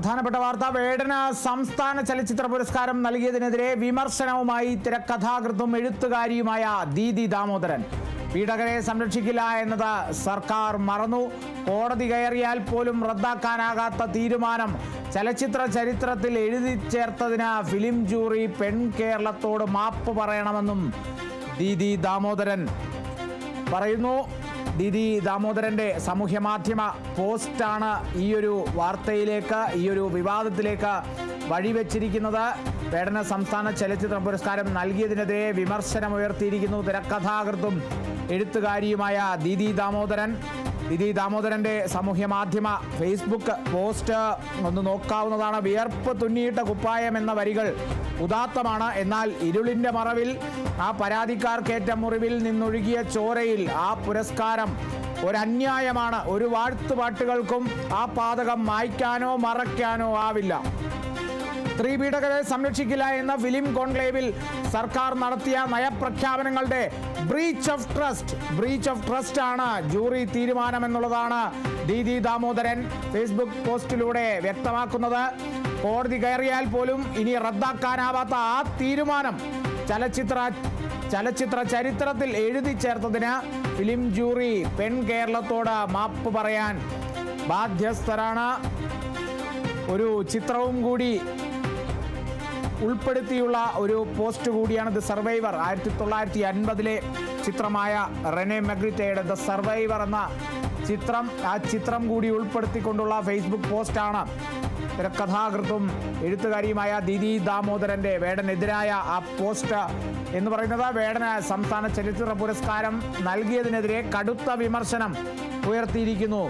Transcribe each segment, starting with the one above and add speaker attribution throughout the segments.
Speaker 1: പ്രധാനപ്പെട്ട വാർത്ത. വേടന സംസ്ഥാന ചലച്ചിത്ര പുരസ്കാരം നൽകിയതിനെതിരെ വിമർശനവുമായി തിരക്കഥാകൃത്തും എഴുത്തുകാരിയുമായ ദീദി ദാമോദരൻ. പീഡകരെ സംരക്ഷിക്കില്ല എന്നത് സർക്കാർ മറന്നു. കോടതി കയറിയാൽ പോലും റദ്ദാക്കാനാകാത്ത തീരുമാനം. ചലച്ചിത്ര ചരിത്രത്തിൽ എഴുതി ചേർത്തതിന് ഫിലിം ജൂറി പെൺ കേരളത്തോട് മാപ്പ് പറയണമെന്നും ദീദി ദാമോദരൻ പറയുന്നു. ദിദി ദാമോദരന്റെ സാമൂഹ്യ മാധ്യമ പോസ്റ്റാണ് ഈ ഒരു വാർത്തയിലേക്ക് ഈ ഒരു വിവാദത്തിലേക്ക് വഴിവെച്ചിരിക്കുന്നത്. വേടന സംസ്ഥാന ചലച്ചിത്ര പുരസ്കാരം നൽകിയതിനെതിരെ വിമർശനമുയർത്തിയിരിക്കുന്നു തിരക്കഥാകൃത്തും എഴുത്തുകാരിയുമായ ദിദി ദാമോദരൻ. ദിദി ദാമോദരന്റെ സാമൂഹ്യ മാധ്യമ ഫേസ്ബുക്ക് പോസ്റ്റ് ഒന്ന് നോക്കാവുന്നതാണ്. വിയർപ്പ് തുന്നിയിട്ട കുപ്പായം എന്ന വരികൾ ഉദാത്തമാണ്. എന്നാൽ ഇരുളിന്റെ മറവിൽ ആ പരാതിക്കാർക്കേറ്റ മുറിവിൽ നിന്നൊഴുകിയ ചോരയിൽ ആ പുരസ്കാരം ഒരന്യായമാണ്. ഒരു വാഴ്ത്തുപാട്ടുകൾക്കും ആ പാതകം മായ്ക്കാനോ മറയ്ക്കാനോ ആവില്ല. സ്ത്രീ പീഡകരെ സംരക്ഷിക്കില്ല എന്ന ഫിലിം കോൺക്ലേവിൽ സർക്കാർ നടത്തിയ നയപ്രഖ്യാപനങ്ങളുടെ breach of trust. Breach of trust ആണ് ജൂറി തീരുമാനം എന്നുള്ളതാണ് ദീദി ദാമോദരൻ ഫേസ്ബുക്ക് പോസ്റ്റിലൂടെ വ്യക്തമാക്കുന്നത്. കോടതി കയറിയാൽ പോലും ഇനി റദ്ദാക്കാനാവാത്ത ആ തീരുമാനം ചലച്ചിത്ര ചലച്ചിത്ര ചരിത്രത്തിൽ എഴുതി ചേർത്തതിന് ഫിലിം ജൂറി പെൺ കേരളത്തോട് മാപ്പ് പറയാൻ ബാധ്യസ്ഥരാണ്. ഒരു ചിത്രവും കൂടി ഉൾപ്പെടുത്തിയുള്ള ഒരു പോസ്റ്റ് കൂടിയാണ് ദ സർവൈവർ. ആയിരത്തി തൊള്ളായിരത്തി അൻപതിലെ ചിത്രമായ റെനെ മെഗ്രിറ്റയുടെ ദ സർവൈവർ എന്ന ചിത്രം ആ ചിത്രം കൂടി ഉൾപ്പെടുത്തിക്കൊണ്ടുള്ള ഫേസ്ബുക്ക് പോസ്റ്റാണ്. തിരക്കഥാകൃത്തും എഴുത്തുകാരിയുമായ ദിദി ദാമോദരന്റെ വേടനെതിരായ ആ പോസ്റ്റ് എന്ന് പറയുന്നത് വേടന സംസ്ഥാന ചരിത്ര പുരസ്കാരം നൽകിയതിനെതിരെ കടുത്ത വിമർശനം ഉയർത്തിയിരിക്കുന്നു.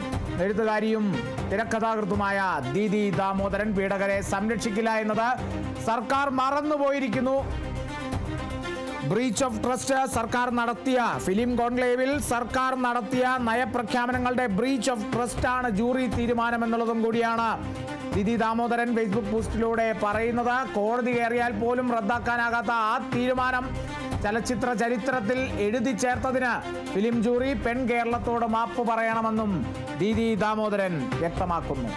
Speaker 1: എഴുത്തുകാരിയും തിരക്കഥാകൃത്തുമായ ദീദി ദാമോദരൻ പീഡകരെ സംരക്ഷിക്കില്ല എന്നത് സർക്കാർ മറന്നുപോയിരിക്കുന്നു. ബ്രീച്ച് ഓഫ് ട്രസ്റ്റ് സർക്കാർ നടത്തിയ ഫിലിം കോൺക്ലേവിൽ സർക്കാർ നടത്തിയ നയപ്രഖ്യാപനങ്ങളുടെ ബ്രീച്ച് ഓഫ് ട്രസ്റ്റ് ആണ് ജൂറി തീരുമാനം എന്നുള്ളതും കൂടിയാണ്. ദിതി ദാമോദരൻ ഫേസ്ബുക്ക് പോസ്റ്റിലൂടെ പറയുന്നത് കോടതി കയറിയാൽ പോലും റദ്ദാക്കാനാകാത്ത ആ തീരുമാനം ചലച്ചിത്ര ചരിത്രത്തിൽ എഴുതി ചേർത്തതിന് ഫിലിം ജൂറി പെൺ കേരളത്തോട് മാപ്പ് പറയണമെന്നും ദിതി ദാമോദരൻ വ്യക്തമാക്കുന്നു.